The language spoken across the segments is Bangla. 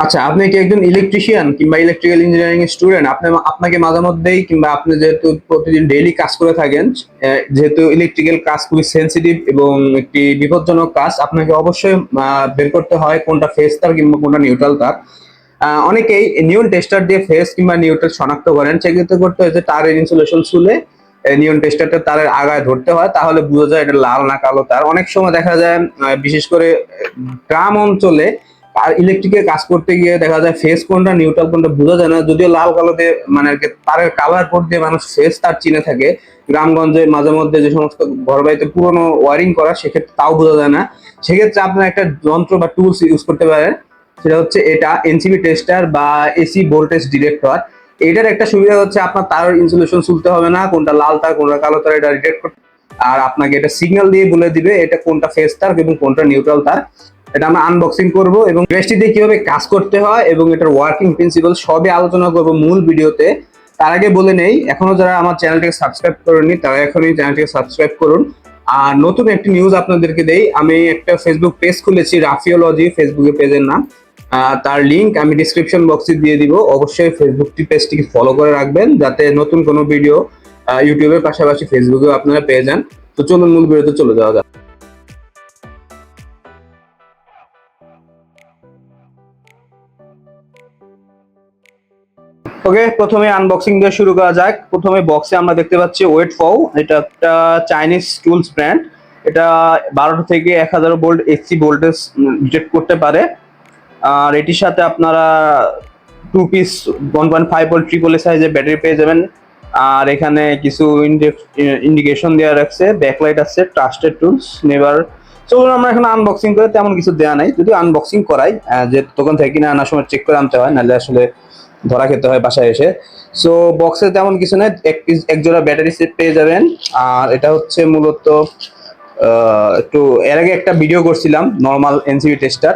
আচ্ছা আপনি কি একজন ইলেকট্রিশিয়ান কিংবা ইলেকট্রিক্যাল ইঞ্জিনিয়ারিং এর স্টুডেন্ট আপনি আপনাকে মাঝে মধ্যেই কিংবা আপনি যেহেতু প্রতিদিন ডেইলি কাজ করে থাকেন যেহেতু ইলেকট্রিক্যাল কাজ খুবই সেনসিটিভ এবং একটি বিপজ্জনক কাজ, আপনাকে অবশ্যই বের করতে হয় কোনটা ফেস তার কিংবা কোনটা নিউট্রাল তার। অনেকেই নিউন টেস্টার দিয়ে ফেস কিংবা নিউট্রাল শনাক্ত করেন। সেক্ষেত্রে করতে হয় যে তারের ইনসুলেশন শুলে নিয়ন টেস্টারটা তারের আগায় ধরতে হয়, তাহলে বোঝা যায় এটা লাল না কালো তার। অনেক সময় দেখা যায় বিশেষ করে গ্রাম অঞ্চলে আর ইলেকট্রিকের কাজ করতে গিয়ে দেখা যায় ফেস কোনটা নিউট্রাল কোনটা বোঝা যায় না। যদিও লাল কালো দিয়ে মানে তারের কালার কোড দিয়ে মানুষ ফেস তার চিনে থাকে। গ্রামগঞ্জে মাঝে মধ্যে যে সমস্ত ঘর বাড়িতে পুরোনো ওয়ারিং করা, সেক্ষেত্রে তাও বোঝা যায় না। সেক্ষেত্রে আপনার একটা যন্ত্র বা টুলস ইউজ করতে পারেন। সেটা হচ্ছে এটা এনসিবি টেস্টার বা এসি ভোল্টেজ ডিরেক্টর এটার একটা সুবিধা হচ্ছে আপনার তার ইনসুলেশন শুনতে হবে না, কোনটা লাল তার, কোনটা কালো তার, এটা ডিটেক্ট করতে আর আপনাকে এটা সিগন্যাল দিয়ে বলে দিবে এটা কোনটা ফেস তার এবং কোনটা নিউট্রাল তার। এটা আমরা আনবক্সিং করব এবং ড্রেসটি দিয়ে কীভাবে কাজ করতে হয় এবং এটার ওয়ার্কিং প্রিন্সিপাল সবই আলোচনা করব মূল ভিডিওতে। তার আগে বলে নেই, এখনও যারা আমার চ্যানেলটিকে সাবস্ক্রাইব করেননি, তারা এখনই চ্যানেলটিকে সাবস্ক্রাইব করুন। আর নতুন একটি নিউজ আপনাদেরকে দেই, আমি একটা ফেসবুক পেজ খুলেছি রাফিওলজি ফেসবুকের পেজের নাম। তার লিংক আমি ডিসক্রিপশন বক্সে দিয়ে দিব। অবশ্যই ফেসবুকটি পেজটিকে ফলো করে রাখবেন, যাতে নতুন কোনো ভিডিও ইউটিউবের পাশাপাশি ফেসবুকেও আপনারা পেয়ে যান। তো চলুন মূল ভিডিওতে চলে যাওয়া যাক। ওকে প্রথমে আনবক্সিং দিয়ে শুরু করা যাক। প্রথমে বক্সে আমরা দেখতে পাচ্ছি ওয়েট ফৌ এটা একটা চাইনিজ টুলস ব্র্যান্ড এটা বারোটা থেকে এক হাজার ভোল্ট এসি ভোল্টেজ ডিটেক্ট করতে পারে। আর এটির সাথে আপনারা two piece one point five volt triple সাইজের ব্যাটারি পেয়ে যাবেন। আর এখানে কিছু ইন্ডিকেশন দেওয়া রাখছে ব্যাকলাইট আছে ট্রাস্টেড টুলস নেভার চলুন আমরা এখন আনবক্সিং করে তেমন কিছু দেওয়া নাই। যদি আনবক্সিং করাই যে দোকান থেকে কিনে আনার সময় চেক করে আনতে হয়, নাহলে আসলে ধরা খেতে হয় বাসায় এসে। সো বক্সে তেমন কিছু নেই, এক পিস জোড়া ব্যাটারি সেট পেয়ে যাবেন। আর এটা হচ্ছে মূলত একটু, এর আগে একটা ভিডিও করছিলাম নর্মাল এনসিবি টেস্টার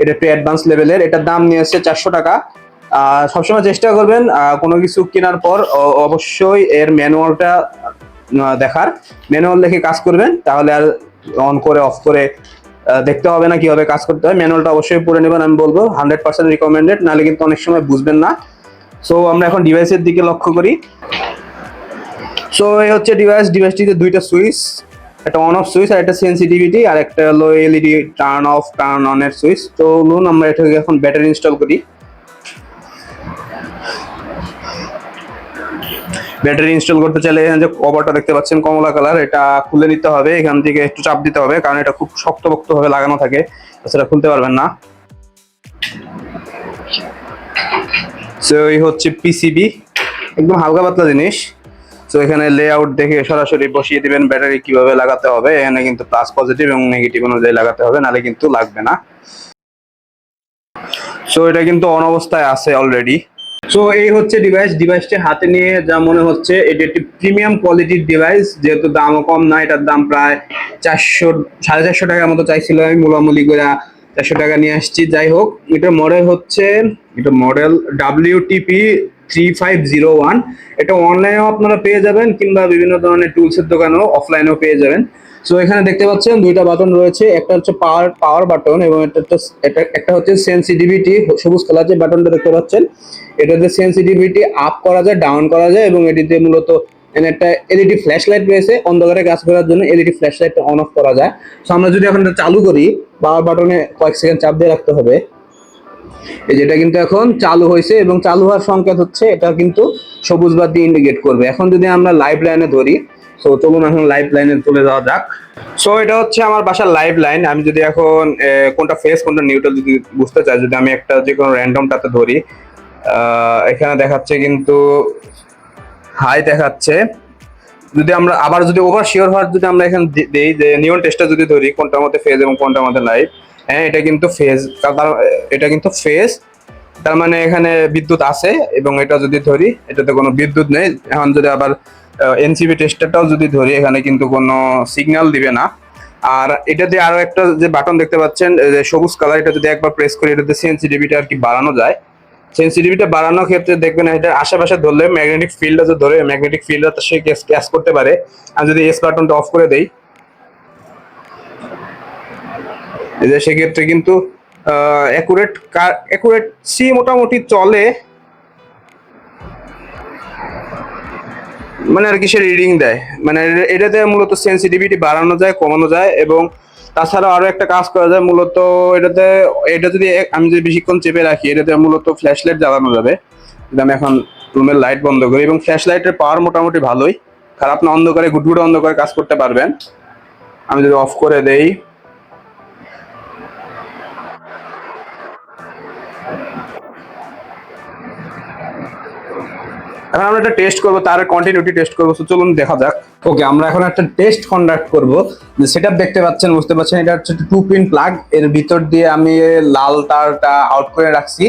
এটা একটু অ্যাডভান্স লেভেলের এটার দাম নিয়ে এসেছে চারশো টাকা। সবসময় চেষ্টা করবেন কোনো কিছু কেনার পর অবশ্যই এর ম্যানুয়ালটা দেখার। ম্যানুয়াল দেখে কাজ করবেন, তাহলে আর অন করে অফ করে দেখতে হবে না কীভাবে কাজ করতে হয়। ম্যানুয়ালটা অবশ্যই পড়ে নেবেন, আমি বলব। হান্ড্রেড পার্সেন্ট রিকমেন্ডেড নাহলে কিন্তু অনেক সময় বুঝবেন না। সো আমরা এখন ডিভাইসের দিকে লক্ষ্য করি। সো এই হচ্ছে ডিভাইস ডিভাইসটিতে দুইটা সুইচ একটা অন অফ সুইচ আর একটা সেন্সিটিভিটি আর একটা হলো LED turn off turn on এর সুইচ তো চলুন আমরা এটাকে এখন ব্যাটারি ইনস্টল করি। ব্যাটারি ইনস্টল করতে চাইলে এখানে যে কভারটা দেখতে পাচ্ছেন, কমলা কালার, এটা খুলে নিতে হবে, এখান থেকে একটু চাপ দিতে হবে, কারণ এটা খুব শক্তপোক্ত ভাবে লাগানো থাকে সেটা খুলতে পারবেন না। সো এই হচ্ছে পিসিবি একদম হালকা পাতলা জিনিস। তো এখানে লেআউট দেখে সরাসরি বসিয়ে দিবেন, ব্যাটারি কীভাবে লাগাতে হবে, এখানে কিন্তু প্লাস পজিটিভ এবং নেগেটিভ অনুযায়ী লাগাতে হবে, নাহলে কিন্তু লাগবে না। সো এটা কিন্তু অন অবস্থায় আছে অলরেডি সো এই হচ্ছে ডিভাইস ডিভাইসটি হাতে নিয়ে যা মনে হচ্ছে, এটি একটি প্রিমিয়াম কোয়ালিটির ডিভাইস যেহেতু দামও কম না, এটার দাম প্রায় চারশো, সাড়ে চারশো টাকার মতো চাইছিল আমি, মোলামুলি করে চারশো টাকা নিয়ে আসছি। যাই হোক, এটা মডেল হচ্ছে, এটা model WTP three five zero one এটা অনলাইনেও আপনারা পেয়ে যাবেন কিংবা বিভিন্ন ধরনের টুলসের দোকানেও অফলাইনেও পেয়ে যাবেন। সো এখানে দেখতে পাচ্ছেন দুইটা বাটন রয়েছে। একটা হচ্ছে পাওয়ার পাওয়ার বাটন এবং হচ্ছে এটা একটা হচ্ছে সেন্সিটিভিটি সবুজ কালার যে বাটনটা দেখতে পাচ্ছেন এটাতে সেন্সিটিভিটি আপ করা যায় ডাউন করা যায় এবং এটিতে মূলত একটা এলইডি ফ্ল্যাশ লাইট রয়েছে। অন্ধকারে কাজ করার জন্য এলইডি ফ্ল্যাশ লাইটটা অন অফ করা যায়। সো আমরা যদি এখন এটা চালু করি পাওয়ার বাটনে কয়েক সেকেন্ড চাপ দিয়ে রাখতে হবে। এই যেটা কিন্তু এখন চালু হয়েছে এবং চালু হওয়ার সংকেত হচ্ছে এটা কিন্তু সবুজ বাতি ইন্ডিকেট করবে। এখন যদি আমরা লাইভ লাইনে ধরি সো চলুন এখন লাইভ লাইনে চলে যাওয়া যাক। সো এটা হচ্ছে আমার বাসার লাইভ লাইন আমি যদি এখন কোনটা ফেস কোনটা নিউট্রাল যদি বুঝতে চাই, যদি আমি একটা যে কোনো র্যান্ডমটাতে ধরি এখানে দেখাচ্ছে কিন্তু হাই দেখাচ্ছে। যদি আমরা আবার যদি ওভার শিওর হওয়ার যদি আমরা এখানে দেই যে নিয়ন টেস্টটা যদি ধরি, কোনটার মধ্যে ফেজ এবং কোনটার মধ্যে লাইভ হ্যাঁ এটা কিন্তু ফেজ এটা কিন্তু ফেজ তার মানে এখানে বিদ্যুৎ আছে এবং এটা যদি ধরি, এটাতে কোনো বিদ্যুৎ নেই। এখন যদি আবার এনসিবি টেস্টারটাও যদি ধরি, এখানে কিন্তু কোনো সিগন্যাল দিবে না। আর এটাতে আরও একটা যে বাটন দেখতে পাচ্ছেন যে সবুজ কালার এটা যদি একবার প্রেস করি, এটাতে সেন্সিটিভিটি আর কি বাড়ানো যায়। সেন্সিটিভিটা বাড়ানোর ক্ষেত্রে দেখবেন এটা আশেপাশে ধরলে ম্যাগনেটিক ফিল্ডটা যে ধরে ম্যাগনেটিক ফিল্ডটা সে ক্যাচ করতে পারে। আর যদি এস বাটনটা অফ করে দেই এই যে সেক্ষেত্রে কিন্তু অ্যাকুরেট অ্যাকুরেট সি মোটামুটি চলে। মানে আর কি সে রিডিং দেয়। মানে এটাতে মূলত সেন্সিটিভিটি বাড়ানো যায়, কমানো যায় এবং তাছাড়া আরও একটা কাজ করা যায় মূলত এটাতে, এটা যদি আমি যদি বেশিক্ষণ চেপে রাখি, এটাতে মূলত ফ্ল্যাশ লাইট জ্বালানো যাবে। আমি এখন রুমের লাইট বন্ধ করি এবং ফ্ল্যাশ লাইটের পাওয়ার মোটামুটি ভালোই। খারাপ না, অন্ধকারে গুটগুটে অন্ধকারে কাজ করতে পারবেন। আমি যদি অফ করে দেই। এখন আমরা একটা টেস্ট করব, তার কন্টিনিউটি টেস্ট করব। তো চলুন দেখা যাক। ওকে আমরা এখন একটা টেস্ট কন্ডাক্ট করব। সেটআপ দেখতে পাচ্ছেন, বুঝতে পারছেন, এটা হচ্ছে টু পিন প্লাগ এর ভিতর দিয়ে আমি লাল তারটা আউট করে রাখছি।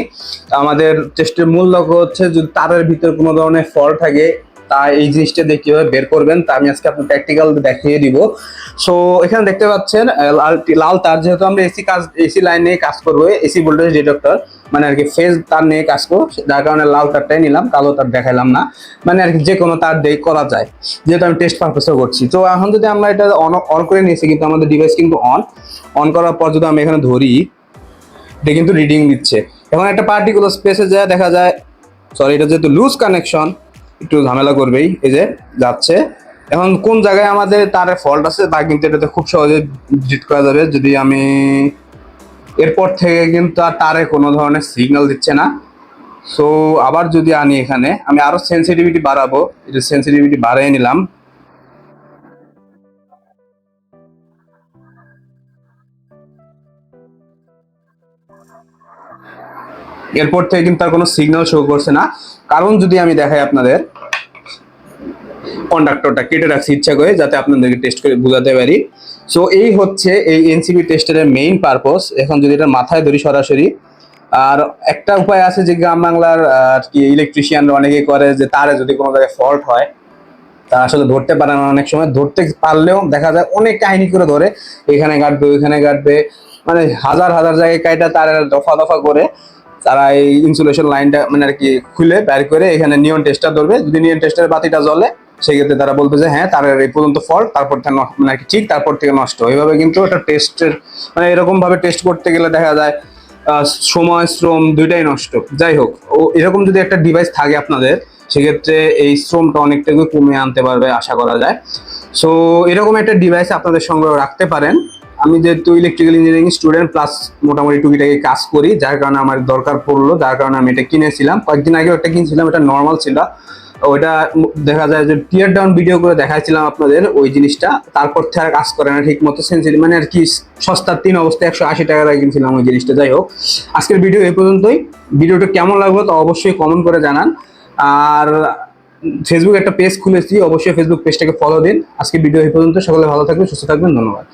আমাদের টেস্টের মূল লক্ষ্য হচ্ছে যদি তারের ভিতর কোনো ধরনের ফল থাকে তা এই জিনিসটা দিয়ে কীভাবে বের করবেন তা আমি আজকে আপনার প্র্যাকটিক্যাল দেখিয়ে দিব। সো এখানে দেখতে পাচ্ছেন লাল তার যেহেতু আমরা এসি কাজ এসি লাইন নিয়ে কাজ করব এসি ভোল্টেজ ডিটেক্টর মানে আর কি ফেজ তার নিয়ে কাজ করব, যার কারণে লাল তারটাই নিলাম, কালো তার দেখাইলাম না মানে আর কি যে কোনো তার দিয়ে করা যায়, যেহেতু আমি টেস্ট পারপাসেও করছি। তো এখন যদি আমরা এটা অন অন করে নিয়েছি, কিন্তু আমাদের ডিভাইস কিন্তু অন অন করার পর যদি আমি এখানে ধরি, এটা কিন্তু রিডিং দিচ্ছে। এখন একটা পার্টিকুলার স্পেসে যায়, দেখা যায় সরি এটা যেহেতু লুজ কানেকশন একটু ঝামেলা করবেই, এই যে যাচ্ছে। এখন কোন জায়গায় আমাদের তার ফল্ট আছে, তা কিন্তু এটাতে খুব সহজে ডিট করা যাবে। যদি আমি এরপর থেকে কিন্তু আর তারে কোনো ধরনের সিগন্যাল দিচ্ছে না। সো আবার যদি আনি এখানে, আমি আরও সেন্সিটিভিটি বাড়াবো। এটা সেন্সিটিভিটি বাড়িয়ে নিলাম। এরপর থেকে কিন্তু আর কোনো সিগন্যাল শো করছে না। কারণ যদি আমি দেখাই আপনাদের কন্ডাক্টরটা কেটে রাখছি ইচ্ছা করে যাতে আপনাদেরকে টেস্ট করে বোঝাতে পারি। সো এই হচ্ছে এই এনসিবি টেস্টের মেইন পারপস এখন যদি এটা মাথায় ধরি সরাসরি, আর একটা উপায় আছে যে গ্রাম বাংলার আর কি ইলেকট্রিশিয়ানরা অনেকেই করে যে তারে যদি কোনো জায়গায় ফল্ট হয়, তা আসলে ধরতে পারে না অনেক সময়। ধরতে পারলেও দেখা যায় অনেক কাহিনী করে ধরে। এখানে কাটবে, ওইখানে কাটবে। মানে হাজার হাজার জায়গায় কাইটা তার দফা দফা করে তারা এই ইনসুলেশন লাইনটা মানে আর কি খুলে বের করে এখানে নিয়ন টেস্টটা ধরবে। যদি নিয়ন টেস্টের বাতিটা জ্বলে সেক্ষেত্রে তারা বলবে যে হ্যাঁ তার এই পর্যন্ত ফল তারপর মানে ঠিক, তারপর থেকে নষ্ট। এইভাবে কিন্তু এটা টেস্টের মানে এরকম ভাবে টেস্ট করতে গেলে দেখা যায় সময়, শ্রম দুইটাই নষ্ট। যাই হোক, ও এরকম যদি একটা ডিভাইস থাকে আপনাদের, সেক্ষেত্রে এই শ্রমটা অনেকটাই কমিয়ে আনতে পারবে আশা করা যায়। সো এরকম একটা ডিভাইস আপনাদের সঙ্গে রাখতে পারেন। আমি যেহেতু ইলেকট্রিক্যাল ইঞ্জিনিয়ারিং স্টুডেন্ট প্লাস মোটামুটি টুকিটাকি কাজ করি, যার কারণে আমার দরকার পড়ল, যার কারণে আমি এটা কিনেছিলাম। কয়েকদিন আগে একটা কিনছিলাম, এটা নর্মাল ছিল। ওইটা দেখা যায় যে টিয়ার ডাউন ভিডিও করে দেখাইছিলাম আপনাদের, ওই জিনিসটা। তারপর থেকে কাজ করে না ঠিক মতো সেন্সিটিভ মানে আর কি সস্তার তিন অবস্থায় একশো আশি টাকা দিয়ে কিনছিলাম ওই জিনিসটা, যাই হোক। আজকের ভিডিও এই পর্যন্তই। ভিডিওটা কেমন লাগল তো অবশ্যই কমেন্ট করে জানান। আর ফেসবুক একটা পেজ খুলেছি, অবশ্যই ফেসবুক পেজটাকে ফলো দিন। আজকে ভিডিও এই পর্যন্ত, সকলে ভালো থাকবেন, সুস্থ থাকবেন, ধন্যবাদ।